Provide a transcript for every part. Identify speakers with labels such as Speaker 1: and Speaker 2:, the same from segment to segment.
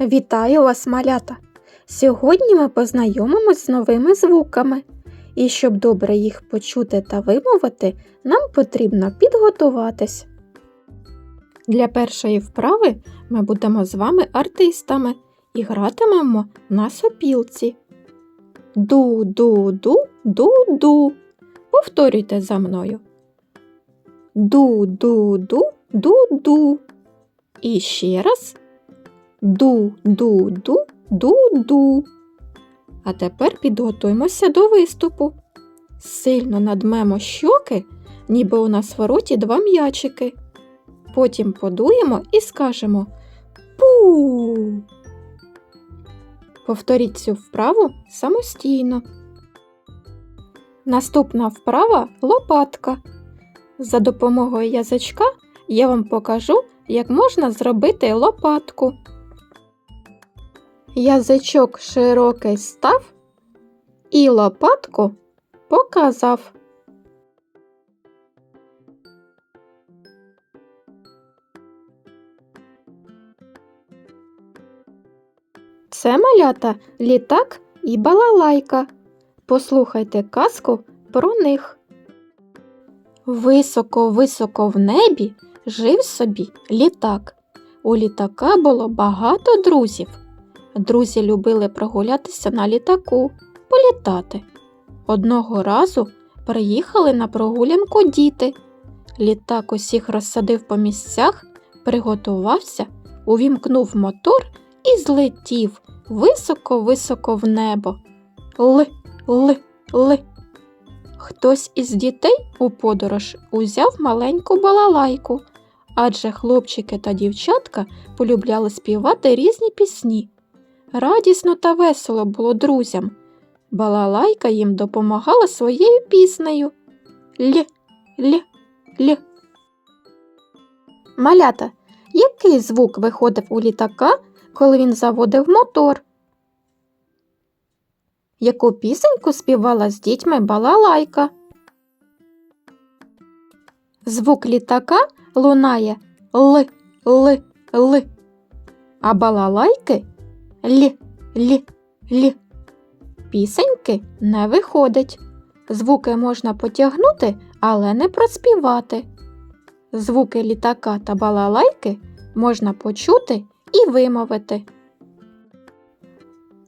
Speaker 1: Вітаю вас, малята! Сьогодні ми познайомимось з новими звуками. І щоб добре їх почути та вимовити, нам потрібно підготуватись. Для першої вправи ми будемо з вами артистами і гратимемо на сопілці. Ду-ду-ду, ду-ду. Повторюйте за мною. Ду-ду-ду, ду-ду. І ще раз. Ду-ду-ду, ду-ду. А тепер підготуємося до виступу. Сильно надмемо щоки, ніби у нас в роті два м'ячики. Потім подуємо і скажемо Пу. Повторіть цю вправу самостійно. Наступна вправа лопатка. За допомогою язичка я вам покажу, як можна зробити лопатку. Язичок широкий став і лопатку показав. Це малята літак і балалайка. Послухайте казку про них. Високо-високо в небі жив собі літак. У літака було багато друзів. Друзі любили прогулятися на літаку, політати. Одного разу приїхали на прогулянку діти. Літак усіх розсадив по місцях, приготувався, увімкнув мотор і злетів високо-високо в небо. Ли, ли, ли. Хтось із дітей у подорож узяв маленьку балалайку, адже хлопчики та дівчатка полюбляли співати різні пісні. Радісно та весело було друзям. Балалайка їм допомагала своєю піснею. Лє, лє, лє. Малята, який звук виходив у літака, коли він заводив мотор? Яку пісеньку співала з дітьми балалайка? Звук літака лунає ли, ли, ли, а балалайки лі, лі, лі. Пісеньки не виходить. Звуки можна потягнути, але не проспівати. Звуки літака та балалайки можна почути і вимовити.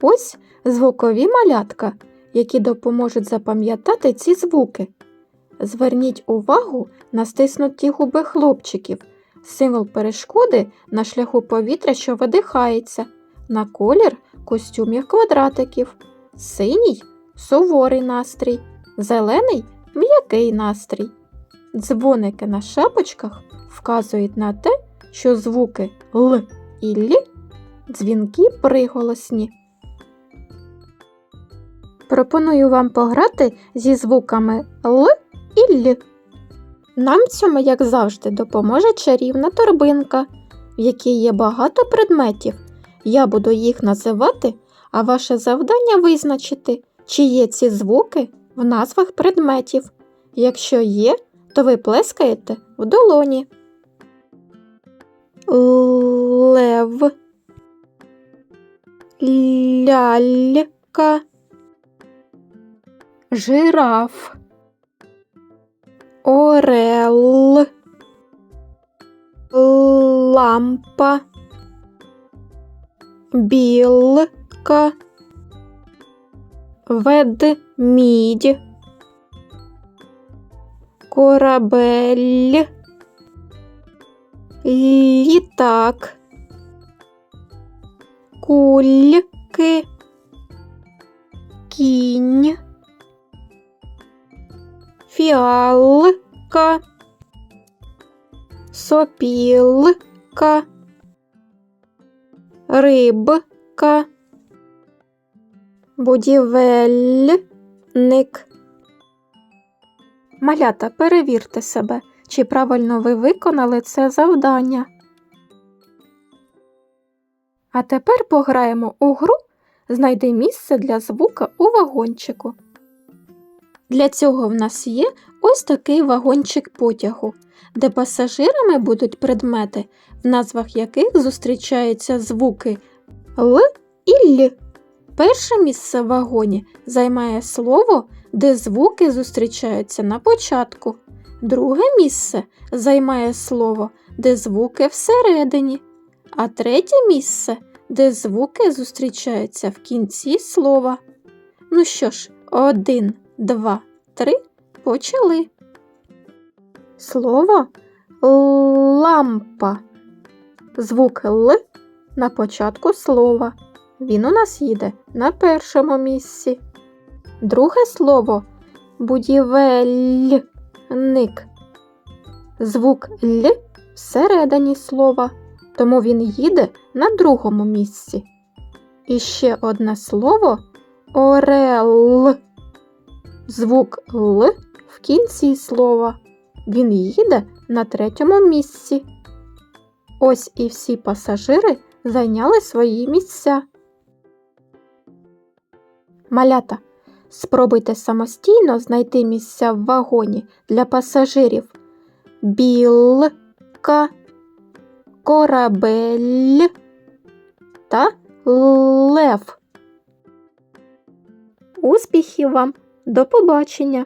Speaker 1: Ось звукові малятка, які допоможуть запам'ятати ці звуки. Зверніть увагу на стиснуті губи хлопчиків, символ перешкоди на шляху повітря, що видихається, на колір костюмів квадратиків, синій суворий настрій, зелений м'який настрій. Дзвоники на шапочках вказують на те, що звуки Л і Лі дзвінки приголосні. Пропоную вам пограти зі звуками Л і Л. Нам цьому, як завжди, допоможе чарівна торбинка, в якій є багато предметів. Я буду їх називати, а ваше завдання визначити, чи є ці звуки в назвах предметів. Якщо є, то ви плескаєте в долоні. Лев, лялька, жираф, орел, лампа, білка, ведмідь, корабель, літак, кульки, кінь, фіалка, сопілка, Рибка, будівельник. Малята, перевірте себе, чи правильно ви виконали це завдання. А тепер пограємо у гру Знайди місце для звука у вагончику. Для цього в нас є ось такий вагончик потягу, де пасажирами будуть предмети, в назвах яких зустрічаються звуки Л і Л. Перше місце в вагоні займає слово, де звуки зустрічаються на початку. Друге місце займає слово, де звуки всередині. А третє місце, де звуки зустрічаються в кінці слова. Ну що ж, один, два, три, почали. Слово лампа. Звук Л на початку слова. Він у нас їде на першому місці. Друге слово будівельник. Звук Л всередині слова, тому він їде на другому місці. І ще одне слово орел. Звук Л в кінці слова. Він їде на третьому місці. Ось і всі пасажири зайняли свої місця. Малята, спробуйте самостійно знайти місця в вагоні для пасажирів. Білка, корабель та лев. Успіхів вам! До побачення!